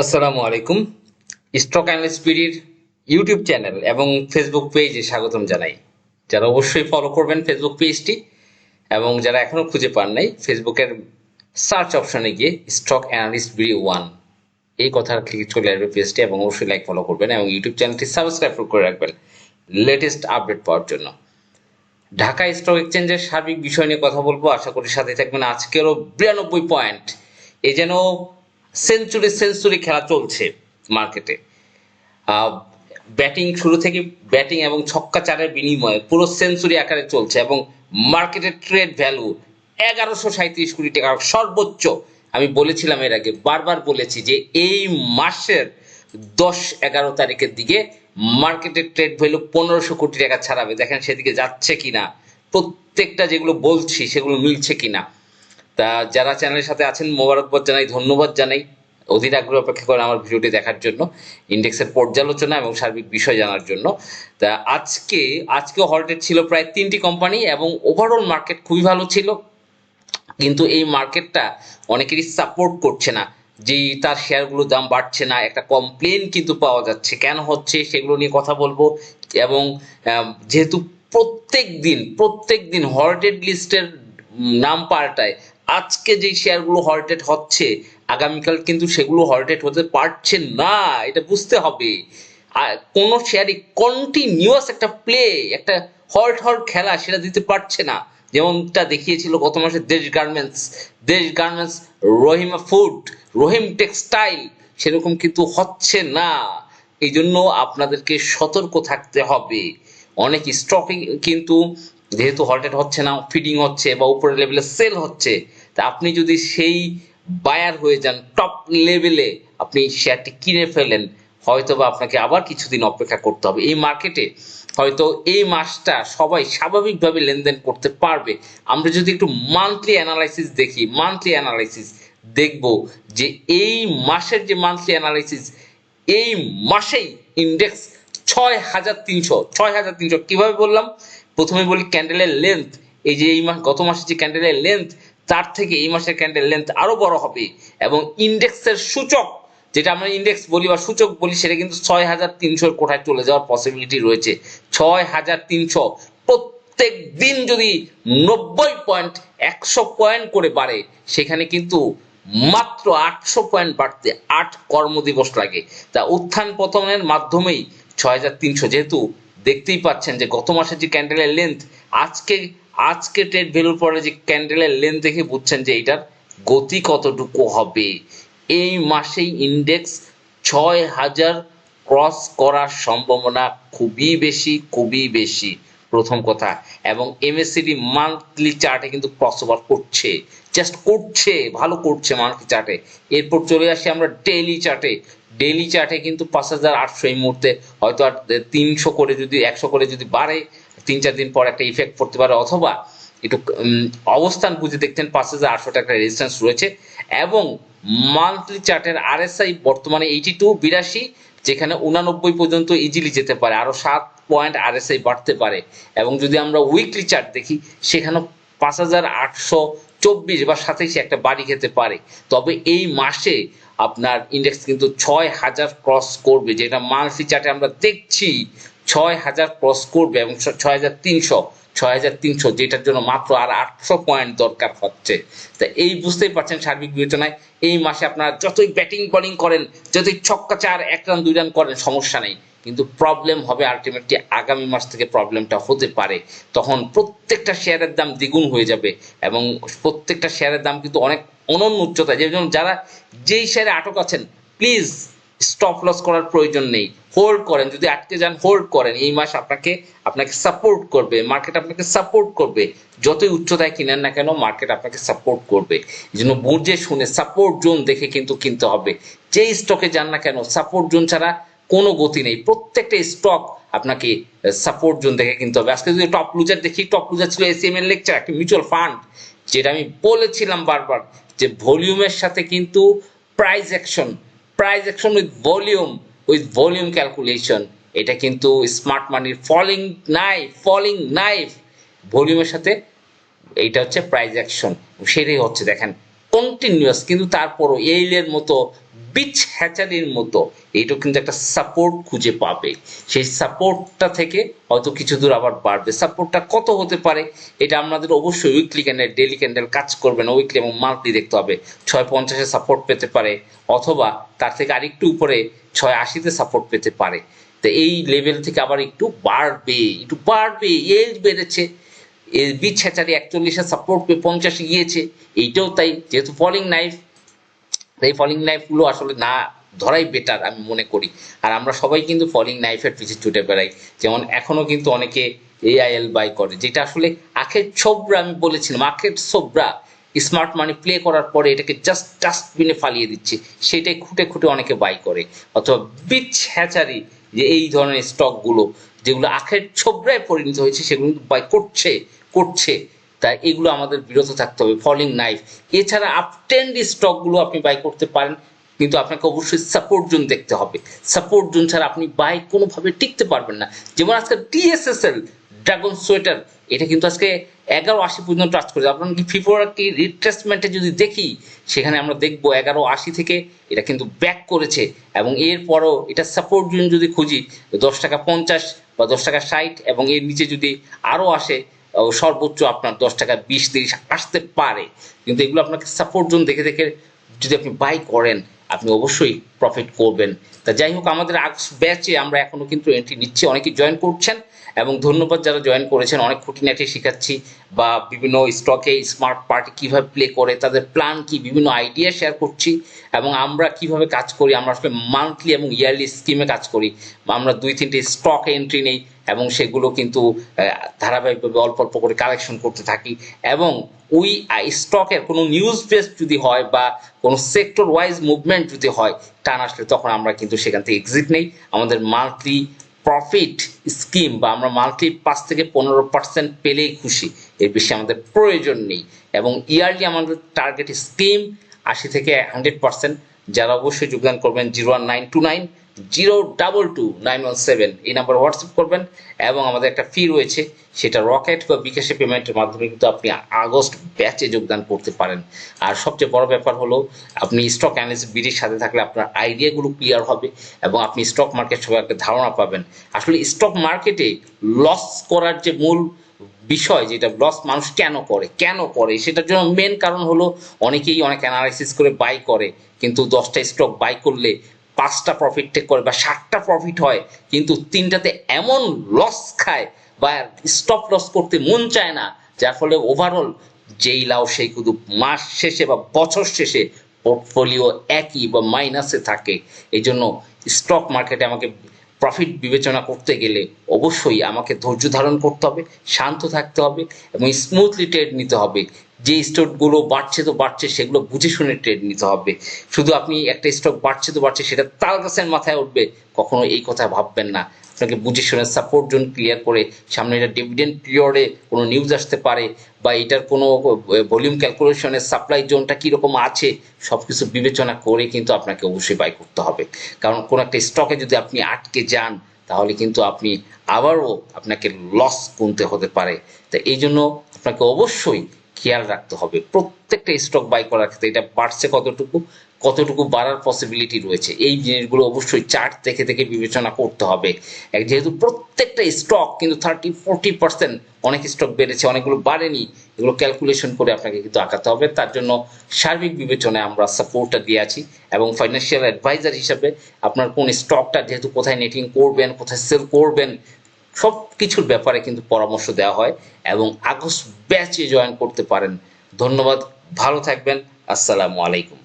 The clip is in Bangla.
আসসালামু আলাইকুম। স্টক অ্যানালিস্ট পিডির ইউটিউব চ্যানেল এবং ফেসবুক পেজে স্বাগতম জানাই। যারা অবশ্যই ফলো করবেন ফেসবুক পেজটি এবং যারা এখনও খুঁজে পান নাই, ফেসবুকের সার্চ অপশনে গিয়ে স্টক অ্যানালিস্ট বিডি ওয়ান এই কথা চলে আসবে পেজটি এবং অবশ্যই লাইক ফলো করবেন এবং ইউটিউব চ্যানেলটি সাবস্ক্রাইব করে রাখবেন লেটেস্ট আপডেট পাওয়ার জন্য। ঢাকা স্টক এক্সচেঞ্জের সার্বিক বিষয় নিয়ে কথা বলব। আশা করি সাথে থাকবেন। আজকেরও বিরানব্বই পয়েন্ট এ যেন সেঞ্চুরি সেঞ্চুরি খেলা চলছে মার্কেটে। ব্যাটিং শুরু থেকে ব্যাটিং এবং ছক্কা চারের বিনিময়ে পুরো সেঞ্চুরি আকারে চলছে এবং মার্কেটের ট্রেড ভ্যালু এগারোশো সাঁত্রিশ কোটি টাকা। সর্বোচ্চ, আমি বলেছিলাম এর আগে, বারবার বলেছি যে এই মাসের দশ এগারো তারিখের দিকে মার্কেটের ট্রেড ভ্যালু পনেরোশো কোটি টাকা ছাড়াবে। দেখেন সেদিকে যাচ্ছে কিনা, প্রত্যেকটা যেগুলো বলছি সেগুলো মিলছে কিনা। তা যারা চ্যানেলের সাথে আছেন, মোবারকবাদ জানাই, ধন্যবাদ জানাই। অধীর আগ্রহ অপেক্ষা করেন আমার ভিডিওটি দেখার জন্য, ইন্ডেক্সের পর্যালোচনা এবং সার্বিক বিষয় জানার জন্য। তা আজকে আজকে হলটেড ছিল প্রায় তিনটি কোম্পানি এবং ওভারঅল মার্কেট খুবই ভালো ছিল। কিন্তু এই মার্কেটটা অনেকেরই সাপোর্ট করছে না। যে তার শেয়ারগুলোর দাম বাড়ছে না, একটা কমপ্লেন কিন্তু পাওয়া যাচ্ছে। কেন হচ্ছে, সেগুলো নিয়ে কথা বলব। এবং যেহেতু প্রত্যেক দিন প্রত্যেক দিন হলটেড লিস্টের নাম পাল্টায় আজকে যে শেয়ারগুলো হলটেড হচ্ছে, আগামীকাল কিন্তু সেগুলো হলটেড হতে পারছে না, এটা বুঝতে হবে। আর কোনো শেয়ারই কন্টিনিউয়াস একটা প্লে একটা হল্ট হল্ট খেলা সেটা দিতে পারছে না। যেমনটা দেখিয়েছিল গত মাসে দেশ garments Desh garments Rahima food Rahim textile সেরকম কিন্তু হচ্ছে না। এই জন্য আপনাদেরকে সতর্ক থাকতে হবে। অনেক স্টকিং কিন্তু যেহেতু হল্টেড হচ্ছে না ফিডিং হচ্ছে বা উপরের লেভেলে সেল হচ্ছে আপনি যদি সেই বায়ার হয়ে যান টপ লেভেলে আপনি শেয়ারটি কিনে ফেলেন হয়তো বা আপনাকে আবার কিছুদিন অপেক্ষা করতে হবে। এই মার্কেটে হয়তো এই মাসটা সবাই স্বাভাবিকভাবে লেনদেন করতে পারবে। আমরা যদি একটু মান্থলি অ্যানালাইসিস দেখি মান্থলি অ্যানালাইসিস দেখব যে এই মাসের যে মান্থলি অ্যানালাইসিস এই মাসেই ইন্ডেক্স ছয় হাজার তিনশো ছয় হাজার তিনশো কীভাবে বললাম? প্রথমে বলি ক্যান্ডেলের লেন্থ এই যে এই মাস, গত মাসের যে ক্যান্ডেলের লেন্থ তার থেকে এই মাসের ক্যান্ডেল লেন্থ আরও বড় হবে। এবং ইন্ডেক্সের সূচক, যেটা আমরা ইন্ডেক্স বলি বা সূচক বলি, সেটা কিন্তু ছয় হাজার তিনশোর কোঠায় চলে যাওয়ার পসিবিলিটি রয়েছে। ছয় হাজার তিনশো প্রত্যেক দিন যদি নব্বই পয়েন্ট একশো পয়েন্ট করে বাড়ে, সেখানে কিন্তু মাত্র আটশো পয়েন্ট বাড়তে আট কর্মদিবস লাগে। তা উত্থান পতনের মাধ্যমেই ছয় হাজার তিনশো, যেহেতু দেখতেই পাচ্ছেন যে গত মাসের যে ক্যান্ডেলের লেন্থ আজকে আজকে ট্রেড ভ্যালুর পরে যে ক্যান্ডেলের লেন্থ দেখে বুঝছেন যে এটার গতি কতটুকু হবে। এই মাসেই ইন্ডেক্স ছয় হাজার ক্রস করার সম্ভাবনা খুবই বেশি খুবই বেশি। প্রথম কথা। এবং এমএসসিডি মান্থলি চার্টে কিন্তু ক্রস ওভার করছে। জাস্ট করছে, ভালো করছে মান্থলি চার্টে এরপর চলে আসি আমরা ডেইলি চার্টে ডেইলি চার্টে কিন্তু পাঁচ হাজার আটশো এই মুহূর্তে হয়তো আর তিনশো করে যদি, একশো করে যদি বাড়ে তিন চার দিন পর একটা ইফেক্ট পড়তে পারে অথবা একটু অবস্থান বুঝে দেখতেন পাঁচ হাজার আটশো টাকা রেজিস্ট্যান্স রয়েছে এবং মান্থলি চার্টের আরএসআই বর্তমানে এইটি টু বিরাশি, যেখানে উনানব্বই পর্যন্ত ইজিলি যেতে পারে, আরও সাত পয়েন্ট আরএসআই বাড়তে পারে। এবং যদি আমরা উইকলি চার্ট দেখি, সেখানেও পাঁচ হাজার আটশো চব্বিশ বা সাতাইশে একটা বাড়ি খেতে পারে। তবে এই মাসে আপনার ইন্ডেক্স কিন্তু ছয় হাজার ক্রস করবে, যেটা মান্থলি চার্টে আমরা দেখছি ছয় হাজার ক্রস করবে এবং ছয় হাজার তিনশো, ছয় হাজার তিনশো, যেটার জন্য মাত্র আর আটশো পয়েন্ট দরকার হচ্ছে। তা এই বুঝতেই পারছেন সার্বিক বিবেচনায়, এই মাসে আপনারা যতই ব্যাটিং বলিং করেন, যতই ছক্কা চার, এক রান দুই রান করেন, সমস্যা নেই। কিন্তু প্রবলেম হবে আলটিমেটলি আগামী মাস থেকে প্রবলেমটা হতে পারে। তখন প্রত্যেকটা শেয়ারের দাম দ্বিগুণ হয়ে যাবে এবং প্রত্যেকটা শেয়ারের দাম কিন্তু অনেক অনন্য উচ্চতায়। যেমন যারা যেই শেয়ারে আটক আছেন প্লিজ স্টপ লস করার প্রয়োজন নেই। হোল্ড করেন, যদি আটকে যান হোল্ড করেন। এই মাস আপনাকে আপনাকে সাপোর্ট করবে মার্কেট আপনাকে সাপোর্ট করবে। যতই উচ্চতায় কিনেন না কেন মার্কেট আপনাকে সাপোর্ট করবে। এই জন্য বুঝে শুনে সাপোর্ট জোন দেখে কিন্তু কিনতে হবে। যেই স্টকে যান না কেন সাপোর্ট জোন ছাড়া কোনো গতি নেই। প্রত্যেকটা স্টক আপনাকে সাপোর্ট জোন দেখে কিনতে হবে। আজকে যদি টপ লুজার দেখি টপ লুজার ছিল এসিএম এর লেকচার একটি মিউচুয়াল ফান্ড যেটা আমি বলেছিলাম বারবার যে ভলিউমের সাথে কিন্তু price action price action with volume with volume calculation এটা কিন্তু স্মার্ট মানির ফলিং নাইফ ফলিং নাইফ ভলিউমের সাথে এইটা হচ্ছে প্রাইস অ্যাকশন সেটাই হচ্ছে দেখেন কন্টিনিউয়াস কিন্তু তারপরও এইলের মতো বিচ হ্যাচারির মতো। এইটাও কিন্তু একটা সাপোর্ট খুঁজে পাবে। সেই সাপোর্টটা থেকে হয়তো কিছু দূর আবার বাড়বে। সাপোর্টটা কত হতে পারে, এটা আমাদের অবশ্যই উইকলি ক্যান্ডেল ডেলি ক্যান্ডেল কাজ করবে না। উইকলি এবং মান্থলি দেখতে হবে। ছয় পঞ্চাশে সাপোর্ট পেতে পারে, অথবা তার থেকে আরেকটু উপরে ছয় আশিতে সাপোর্ট পেতে পারে। তো এই লেভেল থেকে আবার একটু বাড়বে একটু বাড়বে, এজ বেড়েছে। এর বিচ হ্যাচারি একচল্লিশে সাপোর্ট পেয়ে পঞ্চাশে গিয়েছে। এইটাও তাই, যেহেতু ফলিং নাইফ এই ফলিং নাইফগুলো আসলে না ধরাই বেটার আমি মনে করি। আর আমরা সবাই কিন্তু ফলিং নাইফের পিছে ছুটে বেড়াই। যেমন এখনও কিন্তু অনেকে এআইএল বাই করে, যেটা আসলে আখের ছোবরা আমি বলেছিলাম, আখের ছোবরা স্মার্ট মানি প্লে করার পরে এটাকে জাস্ট ডাস্টবিনে ফালিয়ে দিচ্ছে, সেটাই খুঁটে খুঁটে অনেকে বাই করে। অথবা বিচ হ্যাচারি, যে এই ধরনের স্টকগুলো যেগুলো আখের ছোবরায় পরিণত হয়েছে, সেগুলো কিন্তু বাই করছে করছে। তাই এগুলো আমাদের বিরত থাকতে হবে ফলিং নাইফ এছাড়া আপটেন্ড স্টকগুলো আপনি বাই করতে পারেন, কিন্তু আপনাকে অবশ্যই সাপোর্ট জোন দেখতে হবে। সাপোর্ট জোন ছাড়া আপনি বাই কোনোভাবে টিকতে পারবেন না। যেমন আজকে ডিএসএসএল ড্রাগন সোয়েটার এটা কিন্তু আজকে এগারো আশি পর্যন্ত টাচ করেছে। আপনার কি ফিফোরাটি রিট্রেসমেন্টে যদি দেখি, সেখানে আমরা দেখব এগারো আশি থেকে এটা কিন্তু ব্যাক করেছে। এবং এরপরও এটা সাপোর্ট জোন যদি খুঁজি, দশ টাকা পঞ্চাশ বা দশ টাকা ষাট, এবং এর নিচে যদি আরও আসে সর্বোচ্চ আপনার দশ টাকা বিশ তিরিশ আসতে পারে। কিন্তু এগুলো আপনাকে সাপোর্ট জোন দেখে দেখে যদি আপনি বাই করেন, আপনি অবশ্যই প্রফিট করবেন। তা যাই হোক, আমাদের ব্যাচে আমরা এখনও কিন্তু এন্ট্রি নিচ্ছি। অনেকে জয়েন করছেন এবং ধন্যবাদ যারা জয়েন করেছেন। অনেক খুঁটিনাটি শেখাচ্ছি বা বিভিন্ন স্টকে স্মার্ট পার্টি কীভাবে প্লে করে, তাদের প্ল্যান কি, বিভিন্ন আইডিয়া শেয়ার করছি এবং আমরা কীভাবে কাজ করি, আমরা আসলে মান্থলি এবং ইয়ারলি স্কিমে কাজ করি। আমরা দুই তিনটে স্টক এন্ট্রি নেই এবং সেগুলো কিন্তু ধারাবাহিকভাবে অল্প অল্প করে কালেকশন করতে থাকি। এবং ওই স্টকের কোনো নিউজ বেস যদি হয় বা কোনো সেক্টর ওয়াইজ মুভমেন্ট যদি হয়, টান আসলে তখন আমরা কিন্তু সেখান থেকে এক্সিট নেই। আমাদের মান্থলি প্রফিট স্কিম বা আমরা মান্থলি পাঁচ থেকে পনেরো পার্সেন্ট পেলেই খুশি। এর বেশি আমাদের প্রয়োজন নেই। এবং ইয়ারলি আমাদের টার্গেট স্কিম আশি থেকে হান্ড্রেড পার্সেন্ট যারা অবশ্যই যোগদান করবেন zero one nine two nine zero double two nine one seven এই নাম্বার হোয়াটসঅ্যাপ করবেন এবং আমাদের একটা ফি রয়েছে, সেটা রকেট বা বিকাশে পেমেন্টের মাধ্যমে কিন্তু আপনি আগস্ট ব্যাচে যোগদান করতে পারেন। আর সবচেয়ে বড় ব্যাপার হলো, আপনি স্টক অ্যানালিস্ট বিডির সাথে থাকলে আপনার আইডিয়াগুলো ক্লিয়ার হবে এবং আপনি স্টক মার্কেট সবাই একটা ধারণা পাবেন। আসলে স্টক মার্কেটে লস করার যে মূল বিষয়, যেটা লস মানুষ কেন করে কেন করে, সেটার জন্য মেন কারণ হলো, অনেকেই অনেক অ্যানালাইসিস করে বাই করে, কিন্তু দশটা স্টক বাই করলে পাঁচটা প্রফিট টেক করে বা ষাটটা প্রফিট হয়, কিন্তু তিনটাতে এমন লস খায় বা স্টপ লস করতে মন চায় না, যার ফলে ওভারঅল যেই লাও সেই কুদু মাস শেষে বা বছর শেষে পোর্টফোলিও একই বা মাইনাসে থাকে। এই জন্য স্টক মার্কেটে আমাকে প্রফিট বিবেচনা করতে গেলে অবশ্যই আমাকে ধৈর্য ধারণ করতে হবে, শান্ত থাকতে হবে এবং স্মুথলি ট্রেড নিতে হবে। যে স্টকগুলো বাড়ছে তো বাড়ছে, সেগুলো বুঝে শুনে ট্রেড নিতে হবে। শুধু আপনি একটা স্টক বাড়ছে তো বাড়ছে, সেটা তাল গাছের মাথায় উঠবে, কখনো এই কথা ভাববেন না। আপনাকে বুঝে শুনে সাপোর্ট জোন ক্লিয়ার করে সামনে এটা ডিভিডেন্ড পিরিয়ডে কোনো নিউজ আসতে পারে, বা এটার কোনো ভলিউম ক্যালকুলেশনের সাপ্লাই জোনটা কীরকম আছে সব কিছু বিবেচনা করে কিন্তু আপনাকে অবশ্যই বাই করতে হবে। কারণ কোনো একটা স্টকে যদি আপনি আটকে যান, তাহলে কিন্তু আপনি আবারও আপনাকে লস গুনতে হতে পারে। তো এই জন্য আপনাকে অবশ্যই খেয়াল রাখতে হবে। প্রত্যেকটা স্টক বাই করার ক্ষেত্রে এটা বাড়ছে কতটুকু কতটুকু বাড়ার পসিবিলিটি রয়েছে। এই জিনিসগুলো অবশ্যই চার্ট দেখে দেখে বিবেচনা করতে হবে। যেহেতু প্রত্যেকটা স্টক কিন্তু থার্টি ফোরটি পার্সেন্ট অনেক স্টক বেড়েছে, অনেকগুলো বাড়েনি, এগুলো ক্যালকুলেশন করে আপনাকে কিন্তু আঁকাতে হবে। তার জন্য সার্বিক বিবেচনায় আমরা সাপোর্টটা দিয়ে আছি এবং ফাইন্যান্সিয়াল অ্যাডভাইজার হিসাবে আপনার কোন স্টকটা যেহেতু কোথায় নেটিং করবেন, কোথায় সেল করবেন সব কিছুর ব্যাপারে কিন্তু পরামর্শ দেওয়া হয় এবং আগস্ট ব্যাচে জয়েন করতে পারেন। ধন্যবাদ, ভালো থাকবেন, আসসালামু আলাইকুম।